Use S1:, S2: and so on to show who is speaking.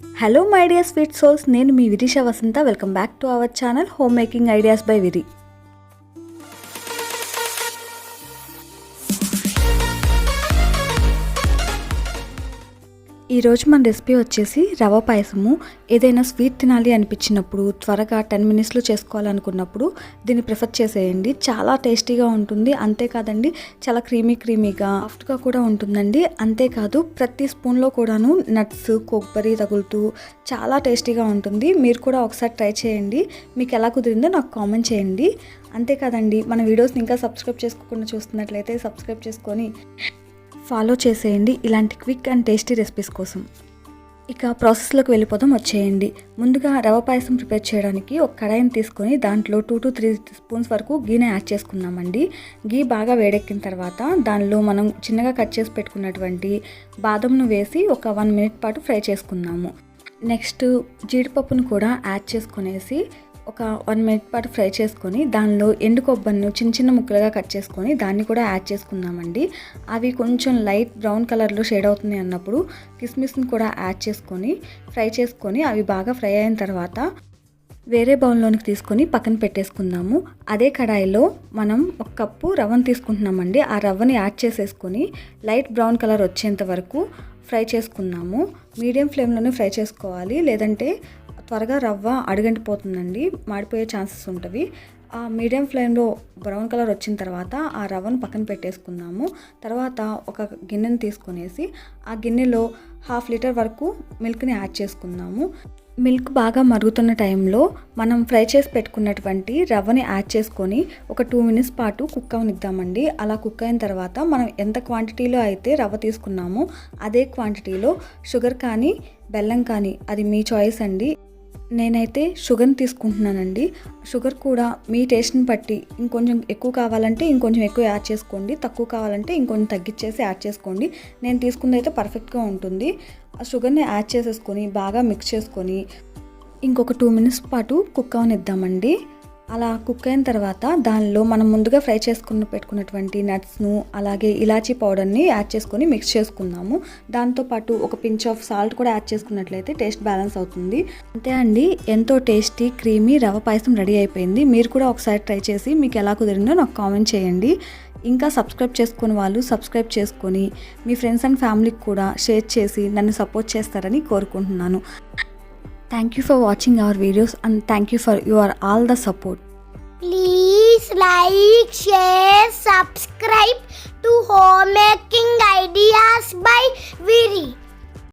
S1: Hello my dear sweet souls నేను మీ Virisha Vasantha. Welcome back to our channel home making ideas by Viri ఈరోజు మన recipe వచ్చేసి రవ పాయసము. ఏదైనా స్వీట్ తినాలి అనిపించినప్పుడు త్వరగా టెన్ మినిట్స్లో చేసుకోవాలనుకున్నప్పుడు దీన్ని ప్రిఫర్ చేసేయండి. చాలా టేస్టీగా ఉంటుంది. అంతేకాదండి చాలా క్రీమీ క్రీమీగా సాఫ్ట్గా కూడా ఉంటుందండి. అంతేకాదు ప్రతి స్పూన్లో కూడాను నట్స్ కొబ్బరి తగులుతూ చాలా టేస్టీగా ఉంటుంది. మీరు కూడా ఒకసారి ట్రై చేయండి. మీకు ఎలా కుదిరిందో నాకు కామెంట్ చేయండి. అంతేకాదండి మన వీడియోస్ని ఇంకా సబ్స్క్రైబ్ చేసుకోకుండా చూస్తున్నట్లయితే సబ్స్క్రైబ్ చేసుకొని ఫాలో చేసేయండి ఇలాంటి క్విక్ అండ్ టేస్టీ రెసిపీస్ కోసం. ఇక ప్రాసెస్లోకి వెళ్ళిపోదాం వచ్చేయండి. ముందుగా రవ పాయసం ప్రిపేర్ చేయడానికి ఒక కడాయిని తీసుకొని దాంట్లో టూ టు త్రీ స్పూన్స్ వరకు గీని యాడ్ చేసుకున్నామండి గీ బాగా వేడెక్కిన తర్వాత దానిలో మనం చిన్నగా కట్ చేసి పెట్టుకున్నటువంటి బాదంను వేసి ఒక వన్ మినిట్ పాటు ఫ్రై చేసుకుందాము. నెక్స్ట్ జీడిపప్పును కూడా యాడ్ చేసుకునేసి ఒక వన్ మినిట్ పాటు ఫ్రై చేసుకొని దానిలో ఎండు కొబ్బరిని చిన్న చిన్న ముక్కలుగా కట్ చేసుకొని దాన్ని కూడా యాడ్ చేసుకుందామండి. అవి కొంచెం లైట్ బ్రౌన్ కలర్లో షేడ్ అవుతుంది అన్నప్పుడు కిస్మిస్ని కూడా యాడ్ చేసుకొని ఫ్రై చేసుకొని అవి బాగా ఫ్రై అయిన తర్వాత వేరే బౌల్లోనికి తీసుకొని పక్కన పెట్టేసుకుందాము. అదే కడాయిలో మనం ఒక కప్పు రవ్వను తీసుకుంటున్నామండి. ఆ రవ్వని యాడ్ చేసేసుకొని లైట్ బ్రౌన్ కలర్ వచ్చేంత వరకు ఫ్రై చేసుకుందాము. మీడియం ఫ్లేమ్లోనే ఫ్రై చేసుకోవాలి. లేదంటే త్వరగా రవ్వ అడుగంటిపోతుందండి మాడిపోయే ఛాన్సెస్ ఉంటుంది ఆ మీడియం ఫ్లేమ్లో బ్రౌన్ కలర్ వచ్చిన తర్వాత ఆ రవ్వను పక్కన పెట్టేసుకుందాము. తర్వాత ఒక గిన్నెను తీసుకునేసి ఆ గిన్నెలో హాఫ్ లీటర్ వరకు మిల్క్ని యాడ్ చేసుకుందాము. మిల్క్ బాగా మరుగుతున్న టైంలో మనం ఫ్రై చేసి పెట్టుకున్నటువంటి రవ్వని యాడ్ చేసుకొని ఒక టూ మినిట్స్ పాటు కుక్ అవనిద్దామండి. అలా కుక్ అయిన తర్వాత మనం ఎంత క్వాంటిటీలో అయితే రవ్వ తీసుకున్నామో అదే క్వాంటిటీలో షుగర్ కానీ బెల్లం కానీ అది మీ చాయిస్ అండి. నేనైతే షుగర్ని తీసుకుంటున్నానండి. షుగర్ కూడా మీ టేస్ట్ని బట్టి ఇంకొంచెం ఎక్కువ కావాలంటే ఇంకొంచెం ఎక్కువ యాడ్ చేసుకోండి. తక్కువ కావాలంటే ఇంకొంచెం తగ్గించేసి యాడ్ చేసుకోండి. నేను తీసుకుంది అయితే పర్ఫెక్ట్గా ఉంటుంది. ఆ షుగర్ని యాడ్ చేసేసుకొని బాగా మిక్స్ చేసుకొని ఇంకొక టూ మినిట్స్ పాటు కుక్ అవనిద్దామండి. అలా కుక్ అయిన తర్వాత దానిలో మనం ముందుగా ఫ్రై చేసుకుని పెట్టుకున్నటువంటి నట్స్ను అలాగే ఇలాచీ పౌడర్ని యాడ్ చేసుకొని మిక్స్ చేసుకుందాము. దాంతోపాటు ఒక పించ్ ఆఫ్ సాల్ట్ కూడా యాడ్ చేసుకున్నట్లయితే టేస్ట్ బ్యాలెన్స్ అవుతుంది. అంతే అండి ఎంతో tasty creamy rava payasam ready అయిపోయింది. మీరు కూడా ఒకసారి ట్రై చేసి మీకు ఎలా కుదిరిందో నాకు కామెంట్ చేయండి. ఇంకా సబ్స్క్రైబ్ చేసుకుని వాళ్ళు సబ్స్క్రైబ్ చేసుకొని మీ ఫ్రెండ్స్ అండ్ ఫ్యామిలీకి కూడా షేర్ చేసి నన్ను సపోర్ట్ చేస్తారని కోరుకుంటున్నాను. Thank you for watching our videos and thank you for your all the support.
S2: Please like, share, subscribe.